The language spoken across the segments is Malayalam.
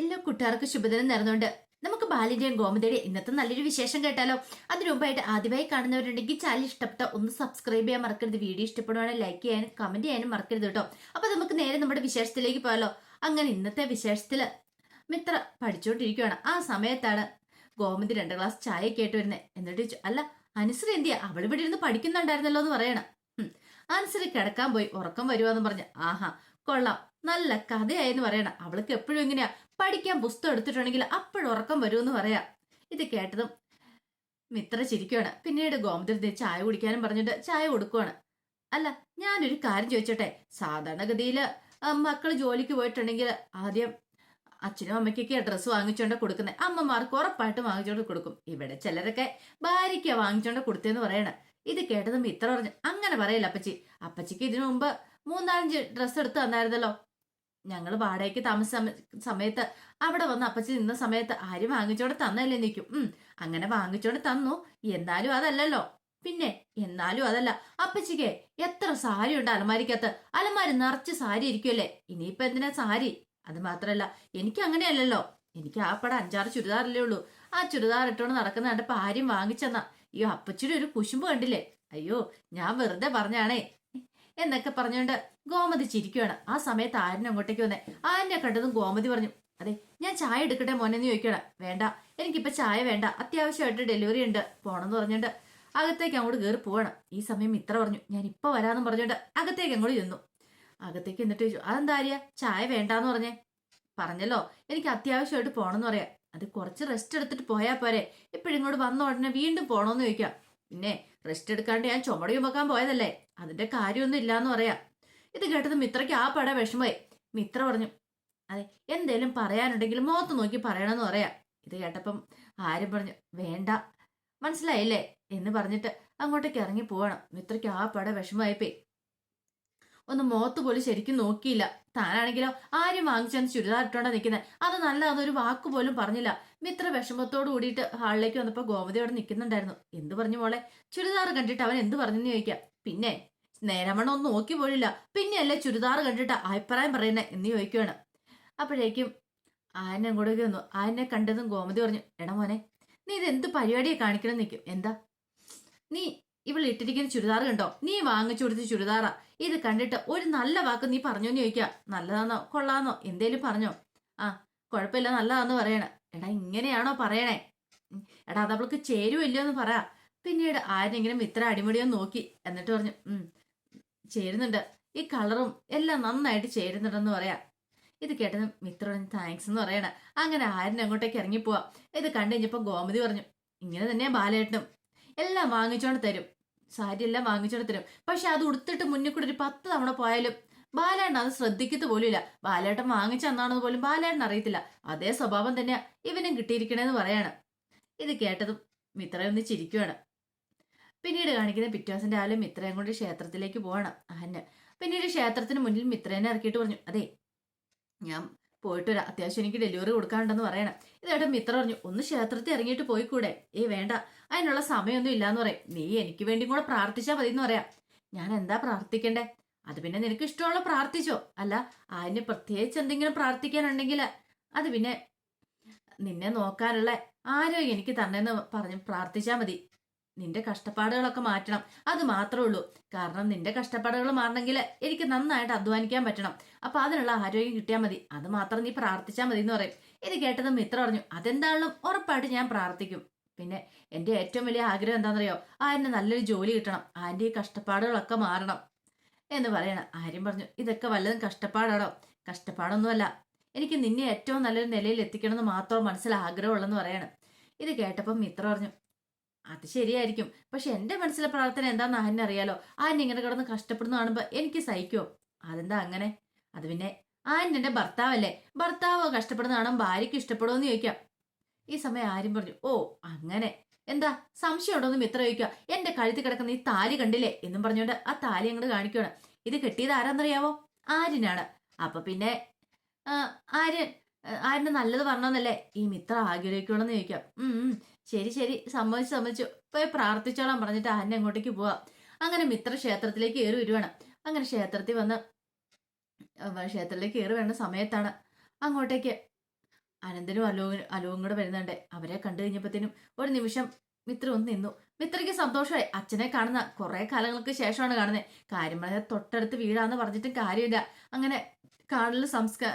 എല്ലാ കൂട്ടുകാർക്ക് ശുഭദിനം നേർന്നുണ്ട് നമുക്ക് ബാലിന്റെയും ഗോമതിയുടെയും ഇന്നത്തെ നല്ലൊരു വിശേഷം കേട്ടാലോ? അതിനു മുമ്പായിട്ട് ആദ്യമായി കാണുന്നവരുണ്ടെങ്കിൽ ചാനൽ ഇഷ്ടപ്പെട്ട ഒന്ന് സബ്സ്ക്രൈബ് ചെയ്യാൻ മറക്കരുത്. വീഡിയോ ഇഷ്ടപ്പെടുവാണെങ്കിൽ ലൈക്ക് ചെയ്യാനും കമന്റ് ചെയ്യാനും മറക്കരുത് കേട്ടോ. അപ്പൊ നമുക്ക് നേരെ നമ്മുടെ വിശേഷത്തിലേക്ക് പോയാലോ? അങ്ങനെ ഇന്നത്തെ വിശേഷത്തിൽ മിത്ര പഠിച്ചുകൊണ്ടിരിക്കുകയാണ് ആ സമയത്താണ് ഗോമതി രണ്ട് ഗ്ലാസ് ചായ കേട്ട് വരുന്നത് എന്നിട്ട് ചോദിച്ചു അല്ല അനുസരി എന്തിയാ? അവൾ ഇവിടെ ഇരുന്ന് പഠിക്കുന്നുണ്ടായിരുന്നല്ലോ എന്ന് പറയണം. അനുസരി കിടക്കാൻ പോയി ഉറക്കം വരുവാന്ന് പറഞ്ഞു ആഹാ കൊള്ളാം. നല്ല കഥയായെന്ന് പറയണം. അവൾക്ക് എപ്പോഴും ഇങ്ങനെയാ. പഠിക്കാൻ പുസ്തകം എടുത്തിട്ടുണ്ടെങ്കിൽ അപ്പോഴും ഉറക്കം വരുമെന്ന് പറയാ. ഇത് കേട്ടതും മിത്ര ചിരിക്കുകയാണ് പിന്നീട് ഗോമതി ചായ കുടിക്കാനും പറഞ്ഞിട്ട് ചായ കൊടുക്കുവാണ്. അല്ല ഞാനൊരു കാര്യം ചോദിച്ചോട്ടെ? സാധാരണഗതിയിൽ മക്കൾ ജോലിക്ക് പോയിട്ടുണ്ടെങ്കിൽ ആദ്യം അച്ഛനും അമ്മയ്ക്കൊക്കെ ഡ്രസ്സ് വാങ്ങിച്ചോണ്ട് കൊടുക്കുന്നത് അമ്മമാർക്ക് ഉറപ്പായിട്ട് വാങ്ങിച്ചോണ്ട് കൊടുക്കും. ഇവിടെ ചിലരൊക്കെ ഭാര്യയ്ക്ക് വാങ്ങിച്ചോണ്ട് കൊടുത്തേന്ന് പറയണ. ഇത് കേട്ടതും ഇത്ര പറഞ്ഞു അങ്ങനെ പറയില്ല അപ്പച്ചി? അപ്പച്ചിക്ക് ഇതിനു മുമ്പ് മൂന്നാലഞ്ച് ഡ്രസ്സ് എടുത്ത് തന്നായിരുന്നല്ലോ. ഞങ്ങൾ വാടകയ്ക്ക് താമസ സമ- സമയത്ത് അവിടെ വന്ന് അപ്പച്ചി നിന്ന സമയത്ത് ആരും വാങ്ങിച്ചോടെ തന്നല്ലേ നിൽക്കും ഉം അങ്ങനെ വാങ്ങിച്ചോടെ തന്നു. എന്നാലും അതല്ലല്ലോ. പിന്നെ എന്നാലും അതല്ല. അപ്പച്ചിക്ക് എത്ര സാരി ഉണ്ട് അലമാരിക്കകത്ത്? അലമാരി നിറച്ച് സാരി ഇരിക്കുമല്ലേ ഇനിയിപ്പോ എന്തിനാ സാരി? അത് മാത്രല്ല എനിക്ക് അങ്ങനെയല്ലല്ലോ. എനിക്ക് ആ പടം അഞ്ചാറ് ചുരിദാറല്ലേ ഉള്ളൂ. ആ ചുരിദാർ ഇട്ടോണ്ട് നടക്കുന്ന കണ്ടപ്പോ ആരും വാങ്ങിച്ചെന്നാ. അയ്യോ അപ്പച്ചിയുടെ ഒരു കുശുമ്പ് കണ്ടില്ലേ? അയ്യോ ഞാൻ വെറുതെ പറഞ്ഞാണേ. എന്നൊക്കെ പറഞ്ഞുകൊണ്ട് ഗോമതി ചിരിക്കുകയാണ് ആ സമയത്ത് ആരൻ അങ്ങോട്ടേക്ക് വന്നേ. ആരനെ കണ്ടതും ഗോമതി പറഞ്ഞു അതെ ഞാൻ ചായ എടുക്കട്ടെ മോനെന്ന് ചോദിക്കണം വേണ്ട എനിക്കിപ്പോ ചായ വേണ്ട. അത്യാവശ്യമായിട്ട് ഡെലിവറി ഉണ്ട്. പോണെന്ന് പറഞ്ഞുകൊണ്ട് അകത്തേക്ക് അങ്ങോട്ട് കയറി പോവാണ്. ഈ സമയം ഇത്ര പറഞ്ഞു. ഞാൻ ഇപ്പൊ വരാമെന്ന് പറഞ്ഞുകൊണ്ട് അകത്തേക്ക് അങ്ങോട്ട് ചെന്നു. അകത്തേക്ക് എന്നിട്ട് ചോദിച്ചു അതെന്താ ആര്യ? ചായ വേണ്ടാന്ന് പറഞ്ഞേ? പറഞ്ഞല്ലോ എനിക്ക് അത്യാവശ്യമായിട്ട് പോണെന്ന് പറയാം. അത് കുറച്ച് റെസ്റ്റ് എടുത്തിട്ട് പോയാൽ പോരെ. ഇപ്പോഴിങ്ങോട്ട് വന്ന ഉടനെ വീണ്ടും പോണോന്ന് ചോദിക്കാം പിന്നെ റെസ്റ്റ് എടുക്കാണ്ട് ഞാൻ ചുമട് ചുമക്കാൻ പോയതല്ലേ? അതിന്റെ കാര്യമൊന്നും ഇല്ലാന്ന് പറയാം. ഇത് കേട്ടത് മിത്രയ്ക്ക് ആ പട വിഷമമായി. മിത്ര പറഞ്ഞു അതെ എന്തേലും പറയാനുണ്ടെങ്കിൽ മുഖത്ത് നോക്കി പറയണമെന്ന് പറയാം. ഇത് കേട്ടപ്പം ആരും പറഞ്ഞു വേണ്ട മനസ്സിലായില്ലേ? എന്ന് പറഞ്ഞിട്ട് അങ്ങോട്ടേക്ക് ഇറങ്ങി പോവണം. മിത്രയ്ക്ക് ആ പട വിഷമമായിപ്പോയി. ഒന്ന് മുഖത്ത് പോലും ശരിക്കും നോക്കിയില്ല. താനാണെങ്കിലോ ആരും വാങ്ങിച്ചെന്ന് ചുരിദാർ ഇട്ടോണ്ടാ നിൽക്കുന്നത് അത് നല്ല അതൊരു വാക്ക് പോലും പറഞ്ഞില്ല. മിത്ര വിഷമത്തോട് കൂടിയിട്ട് ഹാളിലേക്ക് വന്നപ്പോ ഗോമതി അവിടെ നിൽക്കുന്നുണ്ടായിരുന്നു എന്ത് പറഞ്ഞു മോളെ? ചുരിദാർ കണ്ടിട്ട് അവൻ എന്ത് പറഞ്ഞെന്ന് ചോദിക്കാം. പിന്നെ നേരമണം ഒന്നും നോക്കി പോലില്ല. പിന്നെയല്ലേ ചുരിദാർ കണ്ടിട്ട് അഭിപ്രായം പറയുന്നേ എന്ന് ചോദിക്കുവാണ്. അപ്പോഴേക്കും ആയനെ അങ്ങോട്ടേക്ക് വന്നു. ആയനെ കണ്ടതും ഗോമതി പറഞ്ഞു എടാ മോനെ നീ ഇത് എന്ത് പരിപാടിയെ കാണിക്കണം നിൽക്കും എന്താ? നീ ഇവൾ ഇട്ടിരിക്കുന്ന ചുരിദാർ കണ്ടോ? നീ വാങ്ങിച്ചു കൊടുത്ത ചുരിദാറാ. ഇത് കണ്ടിട്ട് ഒരു നല്ല വാക്ക് നീ പറഞ്ഞോന്ന് ചോദിക്കുക നല്ലതാന്നോ? കൊള്ളാന്നോ? എന്തേലും പറഞ്ഞോ? ആ കുഴപ്പമില്ല നല്ലതാന്ന് പറയണേ. എടാ ഇങ്ങനെയാണോ പറയണേ? എടാ അത് അവൾക്ക് ചേരുമില്ലോ എന്ന് പറ. പിന്നീട് ആരെങ്കിലും ഇത്ര അടിമുടിയോ നോക്കി. എന്നിട്ട് പറഞ്ഞു ഉം ചേരുന്നുണ്ട്. ഈ കളറും എല്ലാം നന്നായിട്ട് ചേരുന്നുണ്ടെന്ന് പറയാം. ഇത് കേട്ടത് മിത്രോട് താങ്ക്സ് എന്ന് പറയണ. അങ്ങനെ ആരും അങ്ങോട്ടേക്ക് ഇറങ്ങിപ്പോവാ. ഇത് കണ്ടു ഗോമതി പറഞ്ഞു ഇങ്ങനെ തന്നെ ബാലേട്ടനും. എല്ലാം വാങ്ങിച്ചോണ്ട് തരും. സാരി എല്ലാം വാങ്ങിച്ചെടുത്തരും പക്ഷെ അത് ഉടുത്തിട്ട് മുന്നിൽ കൂടെ ഒരു പത്ത് തവണ പോയാലും ബാലേട്ടൻ അത് ശ്രദ്ധിക്കത്ത് പോലും ഇല്ല ബാലേട്ടൻ വാങ്ങിച്ചെന്നാണെന്ന് പോലും ബാലേട്ടൻ അറിയത്തില്ല. അതേ സ്വഭാവം തന്നെയാ ഇവനും കിട്ടിയിരിക്കണേന്ന് പറയാണ്. ഇത് കേട്ടതും മിത്ര ഒന്ന് ചിരിക്കുവാണ്. പിന്നീട് കാണിക്കുന്ന പിറ്റേ ആലും മിത്രയും കൊണ്ട് ക്ഷേത്രത്തിലേക്ക് പോവാണ് അഹന് പിന്നീട് ക്ഷേത്രത്തിന് മുന്നിൽ മിത്രേനെ ഇറക്കിയിട്ട് പറഞ്ഞു അതെ ഞാൻ പോയിട്ട് വരാം അത്യാവശ്യം എനിക്ക് ഡെലിവറി കൊടുക്കാനുണ്ടെന്ന് പറയണം. ഇതേട്ടൻ മിത്ര പറഞ്ഞു ഒന്ന് ക്ഷേത്രത്തിൽ ഇറങ്ങിയിട്ട് പോയിക്കൂടെ? ഏ വേണ്ട. അതിനുള്ള സമയമൊന്നും ഇല്ലാന്ന് പറയും. നീ എനിക്ക് വേണ്ടി കൂടെ പ്രാർത്ഥിച്ചാൽ മതി എന്ന് പറയാം. ഞാൻ എന്താ പ്രാർത്ഥിക്കണ്ടേ? അത് പിന്നെ നിനക്ക് ഇഷ്ടമുള്ള പ്രാർത്ഥിച്ചോ. അല്ല അതിന് പ്രത്യേകിച്ച് എന്തെങ്കിലും പ്രാർത്ഥിക്കാനുണ്ടെങ്കിൽ അത് പിന്നെ നിന്നെ നോക്കാനുള്ള ആരോ എനിക്ക് തന്നെന്ന് പറഞ്ഞ് പ്രാർത്ഥിച്ചാൽ മതി. നിന്റെ കഷ്ടപ്പാടുകളൊക്കെ മാറ്റണം. അത് മാത്രമേ ഉള്ളൂ. കാരണം നിന്റെ കഷ്ടപ്പാടുകൾ മാറണമെങ്കിൽ എനിക്ക് നന്നായിട്ട് അധ്വാനിക്കാൻ പറ്റണം. അപ്പൊ അതിനുള്ള ആരോഗ്യം കിട്ടിയാൽ മതി. അത് മാത്രം നീ പ്രാർത്ഥിച്ചാൽ മതി എന്ന് പറയും. ഇത് കേട്ടത് മിത്ര പറഞ്ഞു അതെന്താണെങ്കിലും ഉറപ്പായിട്ട് ഞാൻ പ്രാർത്ഥിക്കും. പിന്നെ എന്റെ ഏറ്റവും വലിയ ആഗ്രഹം എന്താണെന്നറിയോ? എന്നെ നല്ലൊരു ജോലി കിട്ടണം. ആന്റെ ഈ കഷ്ടപ്പാടുകളൊക്കെ മാറണം. എന്ന് പറയണം. ആര്യം പറഞ്ഞു ഇതൊക്കെ വല്ലതും കഷ്ടപ്പാടാണോ? കഷ്ടപ്പാടൊന്നുമല്ല. എനിക്ക് നിന്നെ ഏറ്റവും നല്ലൊരു നിലയിൽ എത്തിക്കണമെന്ന് മാത്രം മനസ്സിൽ ആഗ്രഹമുള്ളെന്ന് പറയണം. ഇത് കേട്ടപ്പം മിത്ര പറഞ്ഞു അത് ശരിയായിരിക്കും. പക്ഷെ എന്റെ മനസ്സിലെ പ്രാർത്ഥന എന്താന്ന് അഹന്നെ അറിയാലോ? ആൻ ഇങ്ങനെ കിടന്ന് കഷ്ടപ്പെടുന്ന കാണുമ്പോ എനിക്ക് സഹിക്കുമോ അതെന്താ അങ്ങനെ? അത് പിന്നെ ആൻ ഭർത്താവല്ലേ? ഭർത്താവ് കഷ്ടപ്പെടുന്ന കാണാൻ ഭാര്യയ്ക്ക് ഇഷ്ടപ്പെടുമെന്ന് ചോദിക്കാം. ഈ സമയം ആരും പറഞ്ഞു ഓ അങ്ങനെ. എന്താ? സംശയം ഉണ്ടോന്ന് മിത്ര ചോദിക്കുക. എന്റെ കഴുത്തി കിടക്കുന്ന ഈ താലി കണ്ടില്ലേ? എന്നും പറഞ്ഞുകൊണ്ട് ആ താലി അങ്ങോട്ട് കാണിക്കുകയാണ് ഇത് കെട്ടിയത് ആരാന്നറിയാവോ? ആര്യനാണ്. അപ്പൊ പിന്നെ ആര്യൻ ആര്യന് നല്ലത് പറഞ്ഞോന്നല്ലേ? ഈ മിത്ര ആഗ്രഹിക്കണമെന്ന് ചോദിക്കാം. ഉം, ശരി ശരി. സമ്മതിച്ചു സമ്മതിച്ചു. പോയി പ്രാർത്ഥിച്ചോളാം പറഞ്ഞിട്ട് അന്നെ അങ്ങോട്ടേക്ക് പോവാം. അങ്ങനെ മിത്ര ക്ഷേത്രത്തിലേക്ക് കയറി വരുവാണ്. അങ്ങനെ ക്ഷേത്രത്തിൽ വന്ന് ക്ഷേത്രത്തിലേക്ക് കയറി വേണ്ട സമയത്താണ് അങ്ങോട്ടേക്ക് അനന്തനും അലോകനും അലോകും കൂടെ വരുന്നുണ്ട്. അവരെ കണ്ടു കഴിഞ്ഞപ്പോഴത്തേനും ഒരു നിമിഷം മിത്ര ഒന്ന് നിന്നു. മിത്രയ്ക്ക് സന്തോഷമായി. അച്ഛനെ കാണുന്ന കുറെ കാലങ്ങൾക്ക് ശേഷമാണ് കാണുന്നത് കാര്യം പറഞ്ഞാൽ തൊട്ടടുത്ത് വീടാന്ന് പറഞ്ഞിട്ടും കാര്യമില്ല. അങ്ങനെ കാണലും സംസ്കാ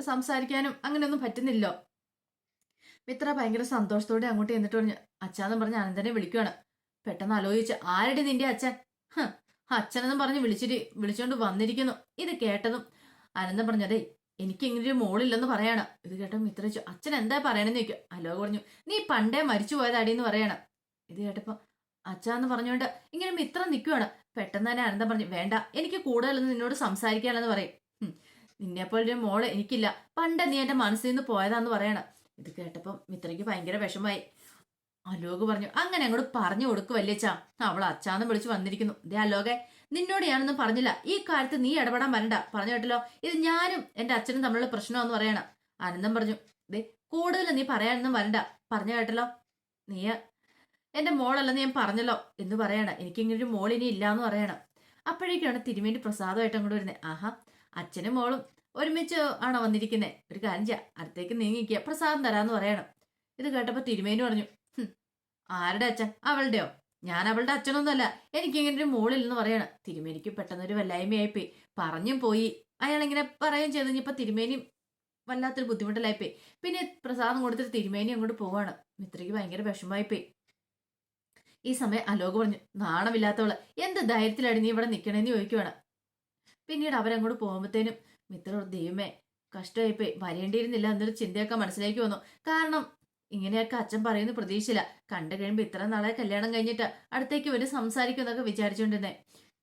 സംസാരിക്കാനും അങ്ങനെയൊന്നും പറ്റുന്നില്ലോ. മിത്ര ഭയങ്കര സന്തോഷത്തോടെ അങ്ങോട്ട് എന്നിട്ട് പറഞ്ഞു അച്ഛാന്നും പറഞ്ഞ് അനന്തനെ വിളിക്കുകയാണ് പെട്ടെന്ന് ആലോചിച്ച് ആരുടെ നിന്റെ അച്ഛൻ? അച്ഛനെന്നും പറഞ്ഞ് വിളിച്ചിട്ട് വിളിച്ചോണ്ട് വന്നിരിക്കുന്നു. ഇത് കേട്ടതും അനന്തം പറഞ്ഞു അതെ എനിക്ക് ഇങ്ങനെ ഒരു മോളില്ലെന്ന് പറയണം. ഇത് കേട്ടോ മിത്ര വെച്ചു അച്ഛൻ എന്താ പറയണെന്ന് ചോദിക്കും. അലോക പറഞ്ഞു നീ പണ്ടേ മരിച്ചു പോയതാടിയെന്ന് പറയണം. ഇത് കേട്ടപ്പോ അച്ഛാന്ന് പറഞ്ഞുകൊണ്ട് ഇങ്ങനെ മിത്ര നിൽക്കുകയാണ് പെട്ടെന്ന് തന്നെ അനന്തം പറഞ്ഞു വേണ്ട എനിക്ക് കൂടുതലൊന്നും നിന്നോട് സംസാരിക്കാനെന്ന് പറയും. നിന്നെപ്പോലൊരു മോൾ എനിക്കില്ല. പണ്ട് നീ എന്റെ മനസ്സിൽ നിന്ന് പോയതാന്ന് പറയണം. ഇത് കേട്ടപ്പം മിത്രയ്ക്ക് ഭയങ്കര വിഷമായി അലോക് പറഞ്ഞു അങ്ങനെ അങ്ങോട്ട് പറഞ്ഞു കൊടുക്കുവല്ലേച്ചാ അവൾ അച്ചാന്ന് വിളിച്ചു വന്നിരിക്കുന്നു. ദേ അലോകെ നിന്നോട് ഞാനൊന്നും പറഞ്ഞില്ല. ഈ കാര്യത്തിൽ നീ ഇടപെടാൻ വരണ്ട. പറഞ്ഞു കേട്ടല്ലോ? ഇത് ഞാനും എന്റെ അച്ഛനും തമ്മിലുള്ള പ്രശ്നമാണെന്ന് പറയണം. ആനന്ദം പറഞ്ഞു ദേ കൂടുതൽ നീ പറയാനൊന്നും വരണ്ട. പറഞ്ഞു കേട്ടല്ലോ? നീ എന്റെ മോളല്ലെന്ന് ഞാൻ പറഞ്ഞല്ലോ എന്ന് പറയണം. എനിക്കിങ്ങനെ ഒരു മോൾ ഇനി ഇല്ലാന്ന് പറയണം. അപ്പോഴേക്കാണ് തിരുമേനി പ്രസാദമായിട്ട് അങ്ങോട്ട് വരുന്നത്. ആഹാ അച്ഛനും മോളും ഒരുമിച്ച് ആണോ വന്നിരിക്കുന്നത് ഒരു കാര്യം ചെയ്യാം. അടുത്തേക്ക് നീങ്ങിക്കുക പ്രസാദം തരാന്ന് പറയണം. ഇത് കേട്ടപ്പോൾ തിരുമേനി പറഞ്ഞു ആരുടെ അച്ഛൻ? അവളുടെയോ? ഞാൻ അവളുടെ അച്ഛനൊന്നുമല്ല. എനിക്കിങ്ങനെ ഒരു മോളില്ലെന്ന് പറയണം. തിരുമേനിക്ക് പെട്ടെന്നൊരു വല്ലായ്മയായിപ്പോയി. പറഞ്ഞും പോയി. അയാൾ ഇങ്ങനെ പറയുകയും ചെയ്തു. ഇനിയിപ്പോ തിരുമേനിയും വല്ലാത്തൊരു ബുദ്ധിമുട്ടിലായിപ്പോയി. പിന്നെ പ്രസാദം കൊടുത്തിട്ട് തിരുമേനി അങ്ങോട്ട് പോവാണ്. മിത്രയ്ക്ക് ഭയങ്കര വിഷമമായിപ്പോയി. ഈ സമയം അലോക് പറഞ്ഞു നാണമില്ലാത്തവൾ. എന്ത് ധൈര്യത്തിലാണ് നീ ഇവിടെ നിൽക്കണേന്ന് ചോദിക്കുവാണ്. പിന്നീട് അവരങ്ങോട്ട് പോകുമ്പോഴത്തേനും മിത്ര ദൈവമേ കഷ്ടമായിപ്പോയി. വരേണ്ടിയിരുന്നില്ല എന്നൊരു ചിന്തയൊക്കെ മനസ്സിലേക്ക് വന്നു. കാരണം ഇങ്ങനെയൊക്കെ അച്ഛൻ പറയുന്ന പ്രതീക്ഷയില്ല. കണ്ടു കഴിയുമ്പോൾ ഇത്ര നാളെ കല്യാണം കഴിഞ്ഞിട്ട് അടുത്തേക്ക് വരും സംസാരിക്കുമെന്നൊക്കെ വിചാരിച്ചുകൊണ്ടിരുന്നേ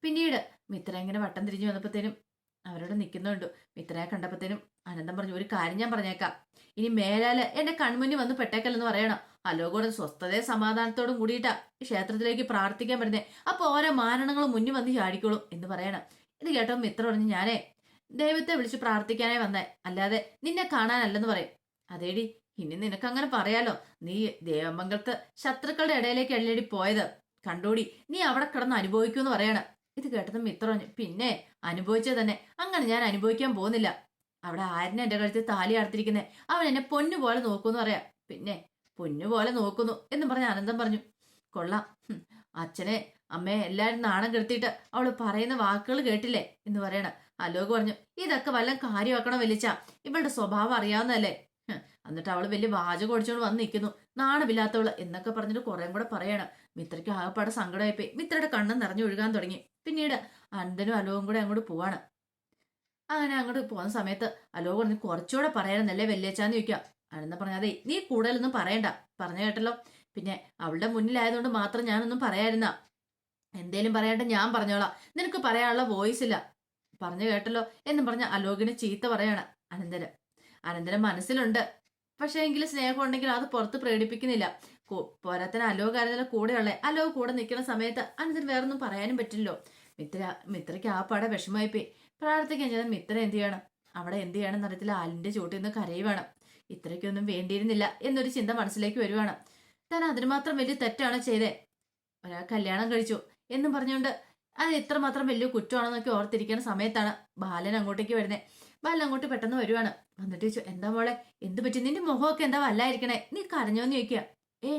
പിന്നീട് മിത്ര ഇങ്ങനെ വട്ടം തിരിഞ്ഞു വന്നപ്പോഴത്തേനും അവരോട് നിൽക്കുന്നുണ്ട് മിത്രയെ കണ്ടപ്പോഴത്തേനും അനന്തം പറഞ്ഞു ഒരു കാര്യം ഞാൻ പറഞ്ഞേക്കാം. ഇനി മേലാൽ എന്റെ കൺമുന്നിൽ വന്ന് പെട്ടേക്കല്ലെന്ന് പറയണം. അലോകോട് സ്വസ്ഥതയും സമാധാനത്തോടും കൂടിയിട്ടാ ക്ഷേത്രത്തിലേക്ക് പ്രാർത്ഥിക്കാൻ പറ്റുന്നേ അപ്പൊ ഓരോ മാനണങ്ങളും മുന്നിൽ വന്ന് ചാടിക്കോളും എന്ന് പറയണം. ഇത് കേട്ടോ മിത്ര പറഞ്ഞു ഞാനേ ദൈവത്തെ വിളിച്ച് പ്രാർത്ഥിക്കാനേ വന്നേ. അല്ലാതെ നിന്നെ കാണാനല്ലെന്ന് പറയും. അതേടി ഇനി നിനക്ക് അങ്ങനെ പറയാലോ. നീ ദേവമംഗലത്ത് ശത്രുക്കളുടെ ഇടയിലേക്ക് അല്ലേടി പോയത്. കണ്ടോടി നീ അവിടെ കിടന്ന് അനുഭവിക്കൂന്ന് പറയണം. ഇത് കേട്ടതും മിത്ര പിന്നെ അനുഭവിച്ചത് തന്നെ. അങ്ങനെ ഞാൻ അനുഭവിക്കാൻ പോകുന്നില്ല. അവിടെ ആരിനെ എന്റെ കഴുത്തിൽ താലി അടുത്തിരിക്കുന്നേ അവൻ എന്നെ പൊന്നു പോലെ നോക്കൂന്ന് പറയാം. പിന്നെ പൊന്നു പോലെ നോക്കുന്നു എന്ന് പറഞ്ഞ് ആനന്ദം പറഞ്ഞു. കൊള്ളാം. അച്ഛനെ അമ്മയെ എല്ലാരും നാണം കെടുത്തിയിട്ട് അവൾ പറയുന്ന വാക്കുകൾ കേട്ടില്ലേ? എന്ന് പറയണം. അലോക് പറഞ്ഞു ഇതൊക്കെ വല്ല കാര്യമാക്കണം വലിച്ച ഇവളുടെ സ്വഭാവം അറിയാവുന്നതല്ലേ? എന്നിട്ട് അവൾ വലിയ വാചകം ഒടിച്ചോണ്ട് വന്ന് നിൽക്കുന്നു നാണമില്ലാത്തവൾ എന്നൊക്കെ പറഞ്ഞിട്ട് കുറേ കൂടെ പറയണം. മിത്രയ്ക്ക് ആകപ്പാടെ സങ്കടമായിപ്പോയി. മിത്രയുടെ കണ്ണ് നിറഞ്ഞു ഒഴുകാൻ തുടങ്ങി. പിന്നീട് അനന്തനും അലോകും കൂടെ അങ്ങോട്ട് പോവാണ്. അങ്ങനെ അങ്ങോട്ട് പോകുന്ന സമയത്ത് അലോ പറഞ്ഞു കുറച്ചുകൂടെ പറയണമെന്നല്ലേ വെല്ലേച്ചാന്ന് ചോദിക്കാം. അനന്ത പറഞ്ഞാതെ നീ കൂടുതലൊന്നും പറയണ്ട. പറഞ്ഞു കേട്ടല്ലോ. പിന്നെ അവളുടെ മുന്നിലായതുകൊണ്ട് മാത്രം ഞാനൊന്നും പറയായിരുന്ന എന്തേലും പറയാണ്ട് ഞാൻ പറഞ്ഞോളാം. നിനക്ക് പറയാനുള്ള വോയിസ് ഇല്ല പറഞ്ഞു കേട്ടല്ലോ എന്നും പറഞ്ഞ അലോകിനെ ചീത്ത പറയാണ് അനന്തരം. അനന്തരം മനസ്സിലുണ്ട്. പക്ഷേ എങ്കിലും സ്നേഹം ഉണ്ടെങ്കിൽ അത് പുറത്ത് പ്രകടിപ്പിക്കുന്നില്ല. പോരാത്തന അലോക അലോകാരനല്ല കൂടെയുള്ള? അലോ കൂടെ നിൽക്കുന്ന സമയത്ത് അനന്തരം വേറൊന്നും പറയാനും പറ്റില്ലല്ലോ. മിത്ര മിത്രയ്ക്ക് ആ പാടെ പോയി പ്രാർത്ഥിക്കാൻ ചെയ്ത മിത്ര എന്ത് ചെയ്യണം? അവിടെ എന്ത് ചെയ്യണം എന്നറിയത്തില്ല ആലിന്റെ ചൂട്ടിൽ നിന്ന് കരയുവാണ്. ഇത്രയ്ക്കൊന്നും വേണ്ടിയിരുന്നില്ല എന്നൊരു ചിന്ത മനസ്സിലേക്ക് വരുവാണ്. താൻ അതിന് മാത്രം വലിയ തെറ്റാണ് ചെയ്തേ. ഒരാൾ കല്യാണം കഴിച്ചു എന്നും പറഞ്ഞുകൊണ്ട് അത് ഇത്രമാത്രം വലിയ കുറ്റമാണെന്നൊക്കെ ഓർത്തിരിക്കുന്ന സമയത്താണ് ബാലൻ അങ്ങോട്ടേക്ക് വരുന്നത് ബാലൻ അങ്ങോട്ട് പെട്ടെന്ന് വരുവാണ്. വന്നിട്ട് ചോദിച്ചു എന്താ മോളെ എന്ത് പറ്റി? നിന്റെ മുഖമൊക്കെ എന്താ വല്ലായിരിക്കണേ? നീ കരഞ്ഞോന്ന് ചോദിക്കുക ഏ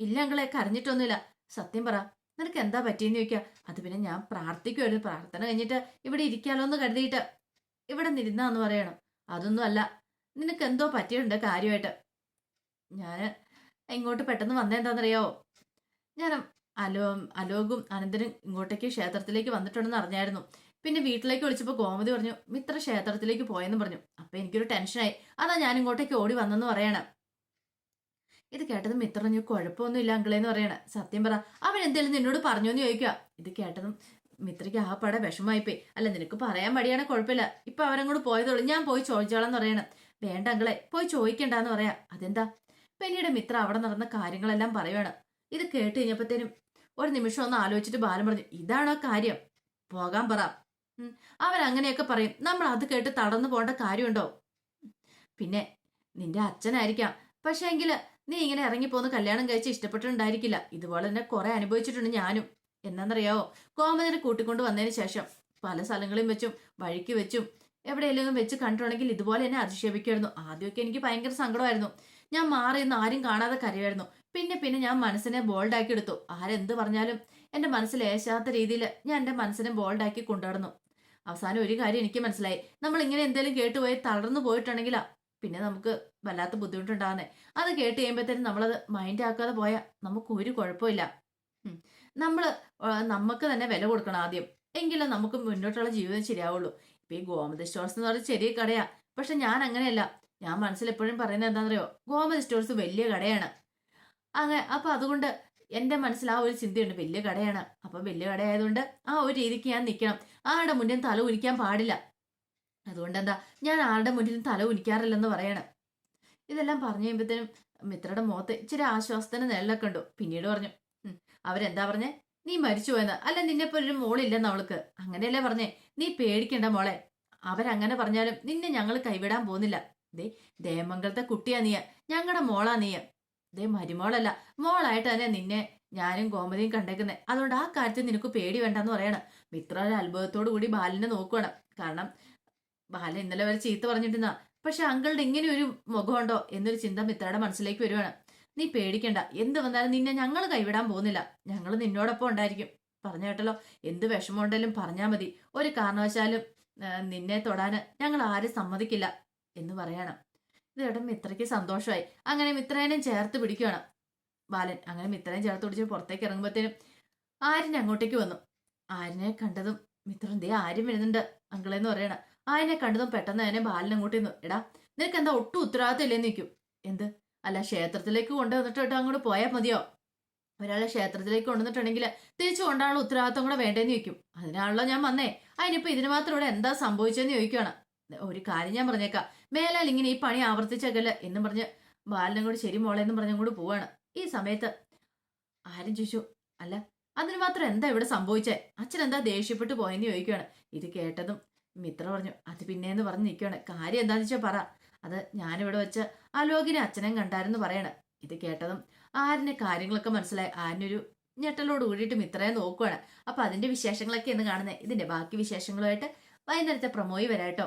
ഇല്ല അങ്ങളെ കരഞ്ഞിട്ടൊന്നുമില്ല. സത്യം പറ നിനക്ക് എന്താ പറ്റിയെന്ന് ചോദിക്കുക അത് പിന്നെ ഞാൻ പ്രാർത്ഥിക്കുമായിരുന്നു പ്രാർത്ഥന കഴിഞ്ഞിട്ട് ഇവിടെ ഇരിക്കാലോ എന്ന് കരുതിയിട്ട് ഇവിടെ നിരുന്നാന്ന് പറയണം. അതൊന്നും അല്ല. നിനക്ക് എന്തോ പറ്റിയിട്ടുണ്ട് കാര്യമായിട്ട്. ഞാൻ ഇങ്ങോട്ട് പെട്ടെന്ന് വന്നെന്താണെന്നറിയാവോ ഞാൻ അലോ അലോകും അനന്തനും ഇങ്ങോട്ടേക്ക് ക്ഷേത്രത്തിലേക്ക് വന്നിട്ടുണ്ടെന്ന് അറിഞ്ഞായിരുന്നു. പിന്നെ വീട്ടിലേക്ക് വിളിച്ചപ്പോൾ ഗോമതി പറഞ്ഞു മിത്ര ക്ഷേത്രത്തിലേക്ക് പോയെന്ന് പറഞ്ഞു. അപ്പൊ എനിക്കൊരു ടെൻഷനായി. അതാ ഞാൻ ഇങ്ങോട്ടേക്ക് ഓടി വന്നെന്ന് പറയണം. ഇത് കേട്ടത് മിത്ര പറഞ്ഞു കുഴപ്പമൊന്നുമില്ല അങ്കിളേന്ന് പറയണ. സത്യം പറ അവൻ എന്തെങ്കിലും നിന്നോട് പറഞ്ഞു എന്ന് ചോദിക്കുക ഇത് കേട്ടതും മിത്രയ്ക്ക് ആ പട വിഷമായിപ്പോയി അല്ല നിനക്ക് പറയാൻ മടിയാണെ കുഴപ്പമില്ല. ഇപ്പൊ അവരങ്ങോട്ട് പോയതുള്ളൂ ഞാൻ പോയി ചോദിച്ചോളാന്ന് പറയണം. വേണ്ട അങ്കിളെ പോയി ചോദിക്കണ്ടെന്ന് പറയാ. അതെന്താ? പിന്നീട് മിത്ര അവിടെ നടന്ന കാര്യങ്ങളെല്ലാം പറയുവാണ്. ഇത് കേട്ട് കഴിഞ്ഞപ്പോഴത്തേനും ഒരു നിമിഷം ഒന്ന് ആലോചിച്ചിട്ട് ബാലൻ പറഞ്ഞു ഇതാണോ കാര്യം? പോകാൻ പറ. അവൻ അവരങ്ങനെയൊക്കെ പറയും. നമ്മൾ അത് കേട്ട് തടന്നു പോകേണ്ട കാര്യമുണ്ടോ? പിന്നെ നിന്റെ അച്ഛനായിരിക്കാം. പക്ഷെ എങ്കിൽ നീ ഇങ്ങനെ ഇറങ്ങിപ്പോന്ന് കല്യാണം കഴിച്ച് ഇഷ്ടപ്പെട്ടിട്ടുണ്ടായിരിക്കില്ല. ഇതുപോലെ തന്നെ കുറെ അനുഭവിച്ചിട്ടുണ്ട് ഞാനും. എന്നാന്നറിയാവോ? കോമതിനെ കൂട്ടിക്കൊണ്ട് വന്നതിന് ശേഷം പല സ്ഥലങ്ങളും വെച്ചും വഴിക്ക് വെച്ചും എവിടെയെങ്കിലും വെച്ച് കണ്ടിട്ടുണ്ടെങ്കിൽ ഇതുപോലെ തന്നെ അധിക്ഷേപിക്കുമായിരുന്നു ആദ്യമൊക്കെ എനിക്ക് ഭയങ്കര സങ്കടമായിരുന്നു. ഞാൻ മാറിയെന്ന് ആരും കാണാതെ കരയായിരുന്നു. പിന്നെ പിന്നെ ഞാൻ മനസ്സിനെ ബോൾഡാക്കി എടുത്തു. ആരെന്ത് പറഞ്ഞാലും എന്റെ മനസ്സിൽ ഏശാത്ത രീതിയിൽ ഞാൻ എന്റെ മനസ്സിനെ ബോൾഡാക്കി കൊണ്ടുവന്നു അവസാനം ഒരു കാര്യം എനിക്ക് മനസ്സിലായി. നമ്മൾ ഇങ്ങനെ എന്തെങ്കിലും കേട്ടുപോയി തളർന്നു പോയിട്ടുണ്ടെങ്കിലാ പിന്നെ നമുക്ക് വല്ലാത്ത ബുദ്ധിമുട്ടുണ്ടാകുന്നേ അത് കേട്ട് കഴിയുമ്പോഴത്തേനും നമ്മളത് മൈൻഡ് ആക്കാതെ പോയാൽ നമുക്ക് ഒരു കുഴപ്പമില്ല. നമ്മൾ നമുക്ക് തന്നെ വില കൊടുക്കണം ആദ്യം. എങ്കിലും നമുക്ക് മുന്നോട്ടുള്ള ജീവിതം ശരിയാവുള്ളൂ. ഇപ്പൊ ഈ ഗോമതി സ്റ്റോർസ് എന്ന് പറഞ്ഞാൽ ചെറിയ കടയാ. പക്ഷെ ഞാൻ അങ്ങനെയല്ല. ഞാൻ മനസ്സിൽ എപ്പോഴും പറയുന്നത് എന്താണെന്നറിയോ? ഗോമതി സ്റ്റോഴ്സ് വലിയ കടയാണ്. അങ്ങനെ അപ്പൊ അതുകൊണ്ട് എന്റെ മനസ്സിൽ ആ ഒരു ചിന്തയുണ്ട് വലിയ കടയാണ്. അപ്പൊ വലിയ കടയായതുകൊണ്ട് ആ ഒരു രീതിക്ക് ഞാൻ നിൽക്കണം. ആരുടെ മുന്നിൽ തല ഉനിക്കാൻ പാടില്ല. അതുകൊണ്ട് എന്താ ഞാൻ ആരുടെ മുന്നിലും തല ഉനിക്കാറില്ലെന്ന് പറയണം. ഇതെല്ലാം പറഞ്ഞു കഴിയുമ്പോഴത്തേനും മിത്രയുടെ മുഖത്ത് ഇച്ചിരി ആശ്വാസത്തിന് നിഴലൊക്കെ ഉണ്ടു? പിന്നീട് പറഞ്ഞു "ഉം, അവരെന്താ പറഞ്ഞേ? നീ മരിച്ചു പോയെന്ന്. അല്ല നിന്നെ ഒരു മോളില്ലെന്ന് അവൾക്ക്. അങ്ങനെയല്ലേ പറഞ്ഞേ? നീ പേടിക്കണ്ട മോളെ. അവരങ്ങനെ പറഞ്ഞാലും നിന്നെ ഞങ്ങൾ കൈവിടാൻ പോകുന്നില്ല. ദേ ദേമംഗലത്തെ കുട്ടിയാ നീയ. ഞങ്ങളുടെ മോളാ നീയ. ദേ മരുമോളല്ല. മോളായിട്ട് തന്നെ നിന്നെ ഞാനും ഗോമതിയും കണ്ടേക്കുന്നത് അതുകൊണ്ട് ആ കാര്യത്തിൽ നിനക്ക് പേടി വേണ്ടെന്ന് പറയണം. മിത്ര ഒരു അത്ഭുതത്തോടു കൂടി ബാലിനെ നോക്കുവാണ്. കാരണം ബാലൻ ഇന്നലെ വരെ ചീത്ത പറഞ്ഞിട്ടുന്ന പക്ഷെ അങ്കിളുടെ ഇങ്ങനെ ഒരു മുഖമുണ്ടോ എന്നൊരു ചിന്ത മിത്രയുടെ മനസ്സിലേക്ക് വരുവാണ്. നീ പേടിക്കണ്ട. എന്ത് വന്നാലും നിന്നെ ഞങ്ങൾ കൈവിടാൻ പോകുന്നില്ല. ഞങ്ങൾ നിന്നോടൊപ്പം ഉണ്ടായിരിക്കും. പറഞ്ഞു കേട്ടല്ലോ? എന്ത് വിഷമമുണ്ടെങ്കിലും പറഞ്ഞാൽ മതി. ഒരു കാരണവശാലും നിന്നെ തൊടാന് ഞങ്ങൾ ആരും സമ്മതിക്കില്ല. എന്ന് പറയണം. ഇത് കേട്ട മിത്രയ്ക്ക് സന്തോഷമായി. അങ്ങനെ മിത്രേനും ചേർത്ത് പിടിക്കുകയാണ്. ബാലൻ അങ്ങനെ മിത്രനെ ചേർത്ത് പിടിച്ച് പുറത്തേക്ക് ഇറങ്ങുമ്പോഴത്തേനും ആര്യൻ അങ്ങോട്ടേക്ക് വന്നു. ആര്യനെ കണ്ടതും മിത്രൻ ദേ ആര്യം വരുന്നുണ്ട് അങ്കിളെന്ന് പറയണ. ആര്യനെ കണ്ടതും പെട്ടെന്ന് തന്നെ ബാലൻ അങ്ങോട്ട് നിന്നു എടാ നിനക്ക് എന്താ ഒട്ടും ഉത്തരവാദിത്തം ഇല്ലെന്ന് നിൽക്കും എന്ത്? അല്ല ക്ഷേത്രത്തിലേക്ക് കൊണ്ടുവന്നിട്ട് കേട്ടോ അങ്ങോട്ട് പോയാൽ മതിയോ? ഒരാളെ ക്ഷേത്രത്തിലേക്ക് കൊണ്ടുവന്നിട്ടുണ്ടെങ്കിൽ തിരിച്ചു കൊണ്ടാണല്ലോ ഉത്തരവാദിത്തം കൂടെ വേണ്ടേന്ന് ചോദിക്കും. അതിനാണല്ലോ ഞാൻ വന്നേ. അതിനിപ്പോ ഇതിന് മാത്രം ഇവിടെ എന്താ സംഭവിച്ചതെന്ന് ചോദിക്കുകയാണ് ഒരു കാര്യം ഞാൻ പറഞ്ഞേക്കാം. മേലാൽ ഇങ്ങനെ ഈ പണി ആവർത്തിച്ചേക്കല്ല എന്നും പറഞ്ഞ് ബാലനും കൂടി ശരി മോളെ എന്നും പറഞ്ഞും കൂടി പോവാണ്. ഈ സമയത്ത് ആരും ചോദിച്ചു അല്ല അതിന് മാത്രം എന്താ ഇവിടെ സംഭവിച്ചേ? അച്ഛൻ എന്താ ദേഷ്യപ്പെട്ട് പോയെന്ന് ചോദിക്കുകയാണ് ഇത് കേട്ടതും മിത്ര പറഞ്ഞു അത് പിന്നെയെന്ന് പറഞ്ഞ് നിൽക്കുകയാണ് കാര്യം എന്താന്ന് വെച്ചാൽ പറ. അത് ഞാനിവിടെ വെച്ച് അലോകിനെ അച്ഛനെ കണ്ടായിരുന്നു പറയണ. ഇത് കേട്ടതും ആരിന് കാര്യങ്ങളൊക്കെ മനസ്സിലായി. ആരിനൊരു ഞെട്ടലോട് കൂടിയിട്ട് മിത്രയെ നോക്കുവാണ്. അപ്പൊ അതിന്റെ വിശേഷങ്ങളൊക്കെ എന്ന് കാണുന്നത് ഇതിന്റെ ബാക്കി വിശേഷങ്ങളുമായിട്ട് വൈകുന്നേരത്തെ പ്രമോയി വരാട്ടോ.